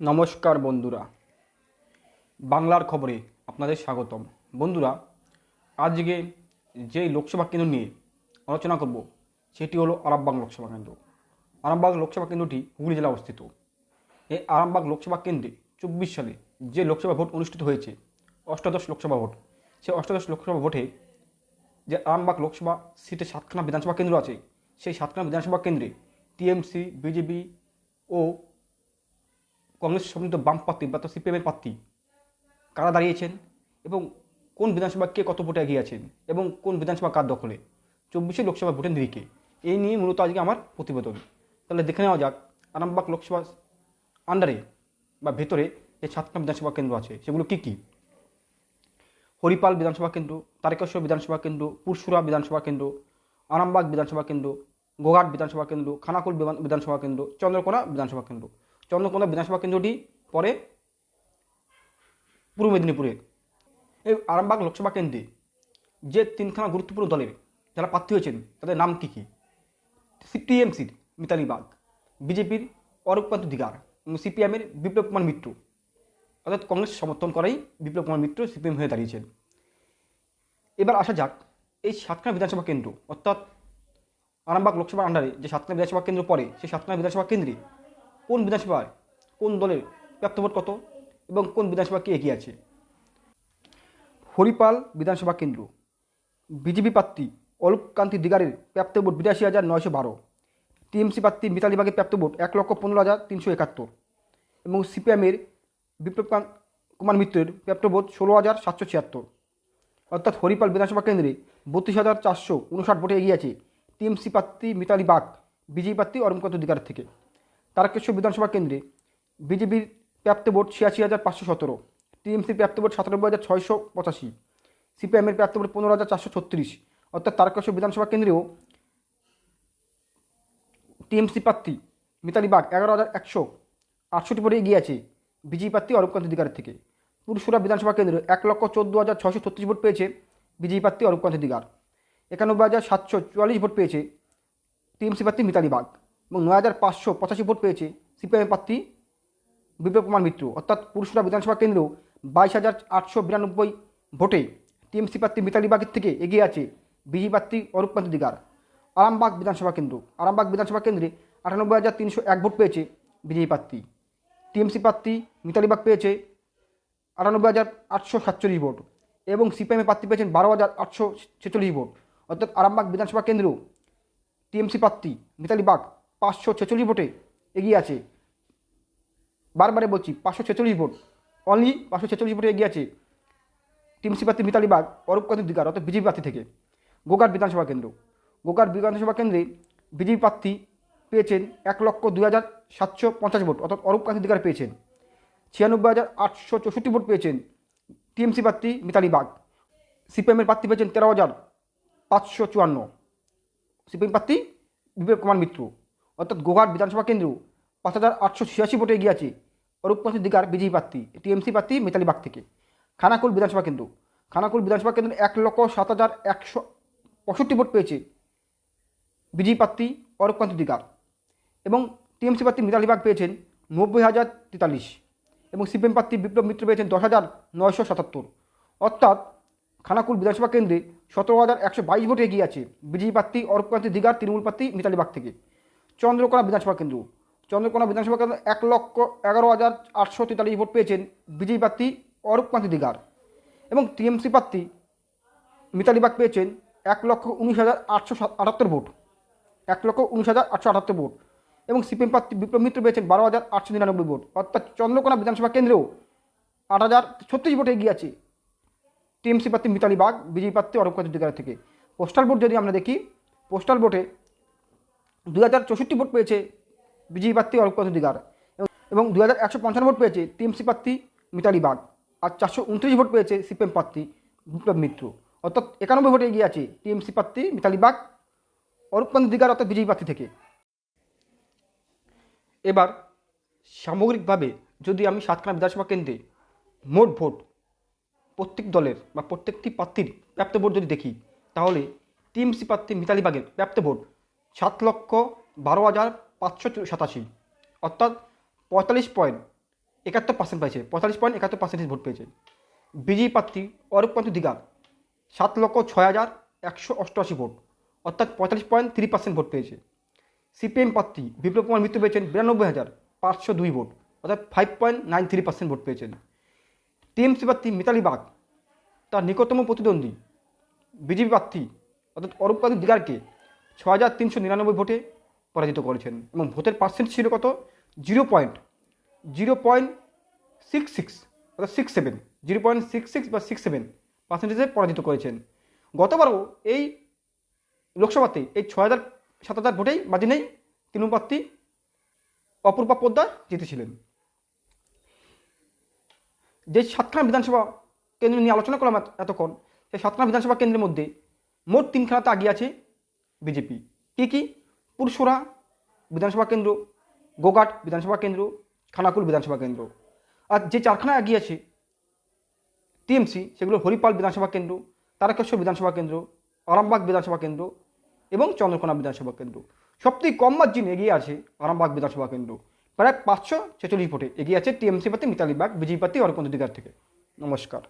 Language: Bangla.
নমস্কার বন্ধুরা। বাংলার খবরে আপনাদের স্বাগতম। বন্ধুরা, আজকে যে লোকসভা কেন্দ্র নিয়ে আলোচনা করব, সেটি হলো আরামবাগ লোকসভা কেন্দ্র। আরামবাগ লোকসভা কেন্দ্রটি হুগলি জেলা অবস্থিত। এই আরামবাগ লোকসভা কেন্দ্রে চব্বিশ সালে যে লোকসভা ভোট অনুষ্ঠিত হয়েছে, অষ্টাদশ লোকসভা ভোট, সেই অষ্টাদশ লোকসভা ভোটে যে আরামবাগ লোকসভা সিটে সাতখানা বিধানসভা কেন্দ্র আছে, সেই সাতখানা বিধানসভা কেন্দ্রে টিএমসি, বিজেপি ও কংগ্রেস সমৃদ্ধ বাম প্রার্থী বা সিপিএমের প্রার্থী কারা দাঁড়িয়েছেন এবং কোন বিধানসভা কে কত ভোটে এগিয়ে আছেন এবং কোন বিধানসভা কার দখলে? চব্বিশে লোকসভা ভোটের নিরিখে। এই নিয়ে মূলত আজকে আমার প্রতিবেদন। তাহলে দেখে নেওয়া যাক, আরামবাগ লোকসভা আন্ডারে বা ভেতরে যে সাতটা বিধানসভা কেন্দ্র আছে, সেগুলো কী কী? হরিপাল বিধানসভা কেন্দ্র, তারকেশ্বর বিধানসভা কেন্দ্র পুরসুরা বিধানসভা কেন্দ্র, আরামবাগ বিধানসভা কেন্দ্র, গোঘাট বিধানসভা কেন্দ্র, খানাকুল বিধানসভা কেন্দ্র, চন্দ্রকোনা বিধানসভা কেন্দ্র। চন্দ্রকোনা বিধানসভা কেন্দ্রটি পরে পূর্ব মেদিনীপুরে। এই আরামবাগ লোকসভা কেন্দ্রে যে তিনখানা গুরুত্বপূর্ণ দলের যারা প্রার্থী হয়েছেন, তাদের নাম কী কী? সিপিএমসির মিতালি বাগ, বিজেপির অরূপকান্ত দিগার এবং সিপিএমের বিপ্লব কুমার মিত্র। অর্থাৎ কংগ্রেস সমর্থন করাই বিপ্লব কুমার মিত্র সিপিএম হয়ে দাঁড়িয়েছেন। এবার আসা যাক এই সাতখানা বিধানসভা কেন্দ্র, অর্থাৎ আরামবাগ লোকসভার আন্ডারে যে সাতখানা বিধানসভা কেন্দ্র পড়ে সেই সাতখানা বিধানসভা কেন্দ্রে কোন বিধানসভায় কোন দলের প্রাপ্তভোট কত এবং কোন বিধানসভা কে এগিয়ে আছে? হরিপাল বিধানসভা কেন্দ্র। বিজেপি প্রার্থী অরূপকান্তি দিগারের প্রাপ্ত ভোট বিরাশি হাজার নয়শো বারো। টিএমসি প্রার্থী মিতালি বাগের প্রাপ্ত ভোট এক লক্ষ পনেরো হাজার তিনশো একাত্তর। এবং সিপিএমের বিপ্লব কুমার মিত্রের প্রাপ্ত ভোট ষোলো হাজার সাতশো ছিয়াত্তর। অর্থাৎ হরিপাল বিধানসভা কেন্দ্রে বত্রিশ হাজার চারশো উনষাট ভোটে এগিয়ে আছে টিএমসি প্রার্থী মিতালি বাগ, বিজেপি প্রার্থী অরুণকান্ত দিগার থেকে। তারকেশ্বর বিধানসভা কেন্দ্রে বিজেপির প্রাপ্ত ভোট ছিয়াশি হাজার পাঁচশো সতেরো, টিএমসির প্রাপ্ত ভোট সাতানব্বই হাজার ছয়শো পঁচাশি, সিপিএমের প্রাপ্ত ভোট পনেরো হাজার চারশো ছত্রিশ, অর্থাৎ তারকেশ্বর বিধানসভা কেন্দ্রেও টিএমসি প্রার্থী মিতালি বাগ এগারো হাজার একশো আটষট্টি ভোটে এগিয়ে আছে বিজেপি প্রার্থী অরূপকান্ত দিগারের থেকে। পুরসুরা বিধানসভা কেন্দ্রে এক লক্ষ চোদ্দ হাজার ছশো ছত্রিশ ভোট পেয়েছে বিজেপি প্রার্থী অরূপকান্ত দিগার। একানব্বই হাজার সাতশো চুয়াল্লিশ ভোট পেয়েছে টিএমসি প্রার্থী মিতালি বাগ। এবং নয় হাজার পাঁচশো পঁচাশি ভোট পেয়েছে সিপিআইএম প্রার্থী বিপ্লব কুমার মিত্র। অর্থাৎ পুরুষরা বিধানসভা কেন্দ্র বাইশ হাজার আটশো বিরানব্বই ভোটে টিএমসি প্রার্থী মিতালি বাগের থেকে এগিয়ে আছে বিজেপি প্রার্থী অরূপকান্ত দিগার। আরামবাগ বিধানসভা কেন্দ্র। আরামবাগ বিধানসভা কেন্দ্রে আটানব্বই হাজার তিনশো এক ভোট পেয়েছে বিজেপি প্রার্থী। টিএমসি প্রার্থী মিতালি বাগ পেয়েছে আটানব্বই হাজার আটশো সাতচল্লিশ ভোট এবং সিপিএমের প্রার্থী পেয়েছেন বারো হাজার আটশো ছেচল্লিশ ভোট। অর্থাৎ আরামবাগ বিধানসভা কেন্দ্রেও টিএমসি প্রার্থী মিতালি বাগ পাঁচশো ছেচল্লিশ ভোটে এগিয়ে আছে। বারবারে বলছি, পাঁচশো ছেচল্লিশ ভোট। অনলি পাঁচশো ছেচল্লিশ ভোটে এগিয়ে আছে। টিএমসি প্রার্থী মিতালি বাগ অরূপকান্ত দিগার অর্থাৎ বিজেপি প্রার্থী থেকে। গোকার বিধানসভা কেন্দ্র। গোকার বিধানসভা কেন্দ্রে বিজেপি প্রার্থী পেয়েছেন এক লক্ষ দুই হাজার সাতশো পঞ্চাশ ভোট, অর্থাৎ অরূপকান্ত দিগার পেয়েছেন। ছিয়ানব্বই হাজার আটশো চৌষট্টি ভোট পেয়েছেন টিএমসি প্রার্থী মিতালি বাগ। সিপিএমের প্রার্থী পেয়েছেন তেরো হাজার পাঁচশো চুয়ান্ন। সিপিএম প্রার্থী বিবেক কুমার মিত্র। অর্থাৎ গোঘাট বিধানসভা কেন্দ্র পাঁচ হাজার আটশো ছিয়াশি ভোটে এগিয়ে আছে দিগার বিজেপি প্রার্থী, টিএমসি প্রার্থী মিতালি বাগ থেকে। খানাকুল বিধানসভা কেন্দ্র। খানাকুল বিধানসভা কেন্দ্রে এক লক্ষ সাত হাজার একশো পঁয়ষট্টি ভোট পেয়েছে বিজেপি প্রার্থী অরূপকান্ত দিগার এবং টিএমসি প্রার্থী মিতালি বাগ পেয়েছেন নব্বই হাজার তেতাল্লিশ এবং সিপিএম প্রার্থী বিপ্লব মিত্র পেয়েছেন দশ হাজার নয়শো সাতাত্তর। অর্থাৎ খানাকুল বিধানসভা কেন্দ্রে সতেরো হাজার একশো বাইশ ভোটে এগিয়ে আছে বিজেপি প্রার্থী অরূপকান্ত দিগার, তৃণমূল প্রার্থী মিতালি বাগ থেকে। চন্দ্রকোনা বিধানসভা কেন্দ্র। চন্দ্রকোনা বিধানসভা কেন্দ্র এক লক্ষ এগারো হাজার আটশো তেতাল্লিশ ভোট পেয়েছেন বিজেপি প্রার্থী অরূপকান্ত দিগার এবং টিএমসি প্রার্থী মিতালি বাগ পেয়েছেন এক লক্ষ উনিশ হাজার আটশো আটাত্তর ভোট। এক লক্ষ উনিশ হাজার আটশো আটাত্তর ভোট এবং সিপিএম প্রার্থী বিপ্লব মিত্র পেয়েছেন বারো হাজার আটশো নিরানব্বই ভোট। অর্থাৎ চন্দ্রকোনা বিধানসভা কেন্দ্রেও আট হাজার ছত্রিশ ভোটে এগিয়ে আছে টিএমসি প্রার্থী মিতালি বাগ, বিজেপি প্রার্থী অরূপকান্ত দিগার থেকে। পোস্টাল ভোট যদি আমরা দেখি, পোস্টাল ভোটে দুই হাজার চৌষট্টি ভোট পেয়েছে বিজেপি প্রার্থী অরূপকান্ত দিগার এবং- দুই হাজার একশো পঞ্চান্ন ভোট পেয়েছে টিএমসি প্রার্থী মিতালি বাগ আর চারশো উনত্রিশ ভোট পেয়েছে সিপিএম প্রার্থী বিপ্লব মিত্র। অর্থাৎ একানব্বই ভোটে এগিয়ে আছে টিএমসি প্রার্থী মিতালি বাগ অরূপকান্ত দিগার অর্থাৎ বিজেপি প্রার্থী থেকে। এবার সামগ্রিকভাবে যদি আমি সাতখানা বিধানসভা কেন্দ্রে মোট ভোট প্রত্যেক দলের বা প্রত্যেকটি প্রার্থীর প্রাপ্ত ভোট যদি দেখি, তাহলে টিএমসি প্রার্থী মিতালি বাগের প্রাপ্ত ভোট সাত লক্ষ বারো হাজার পাঁচশো সাতাশি। অর্থাৎ পঁয়তাল্লিশ পয়েন্ট একাত্তর পার্সেন্ট পেয়েছে পঁয়তাল্লিশ পয়েন্ট একাত্তর পার্সেন্টেজ ভোট পেয়েছে। বিজেপি প্রার্থী অরূপকান্ত দিগার সাত লক্ষ ছয় হাজার একশো অষ্টআশি ভোট, অর্থাৎ পঁয়তাল্লিশ পয়েন্ট থ্রি পার্সেন্ট ভোট পেয়েছে। সিপিএম প্রার্থী বিপ্লব কুমার মৃত্যু পেয়েছেন বিরানব্বই হাজার পাঁচশো দুই ভোট, অর্থাৎ five point nine three percent vote পেয়েছেন। টিএমসি প্রার্থী মিতালি বাগ, তার নিকটতম প্রতিদ্বন্দ্বী। বিজেপি প্রার্থী, অর্থাৎ অরূপকান্ত দিগারকে ছ হাজার তিনশো নিরানব্বই ভোটে পরাজিত করেছেন এবং ভোটের পার্সেন্ট ছিল কত? Zero point zero point six six অর্থাৎ six seven zero point six six বা সিক্স সেভেন পার্সেন্টেজে পরাজিত করেছেন। গতবারও এই লোকসভাতে এই ছ হাজার সাত হাজার ভোটেই বাজি নেই তৃণমূল প্রার্থী অপূর্বা পোদ্দার জিতেছিলেন। যে সাতখানা বিধানসভা কেন্দ্র নিয়ে আলোচনা করলাম এতক্ষণ, সেই সাতখানা বিধানসভা কেন্দ্রের মধ্যে মোট তিনখানাতে আগিয়ে আছে বিজেপি। কী কী? পুরসুরা বিধানসভা কেন্দ্র, গোঘাট বিধানসভা কেন্দ্র, খানাকুল বিধানসভা কেন্দ্র। আর যে চারখানা এগিয়ে আছে, টিএমসি, সেগুলো হরিপাল বিধানসভা কেন্দ্র, তারকেশ্বর বিধানসভা কেন্দ্র, আরামবাগ বিধানসভা কেন্দ্র এবং চন্দ্রকোনা বিধানসভা কেন্দ্র। সবথেকে কম মার্জিন এগিয়ে আছে আরামবাগ বিধানসভা কেন্দ্র। প্রায় পাঁচশো ছেচল্লিশ ভোটে এগিয়ে আছে টিএমসি প্রার্থী মিতালি বাগ, বিজেপি প্রার্থী অরপন্ত দিগার থেকে। নমস্কার।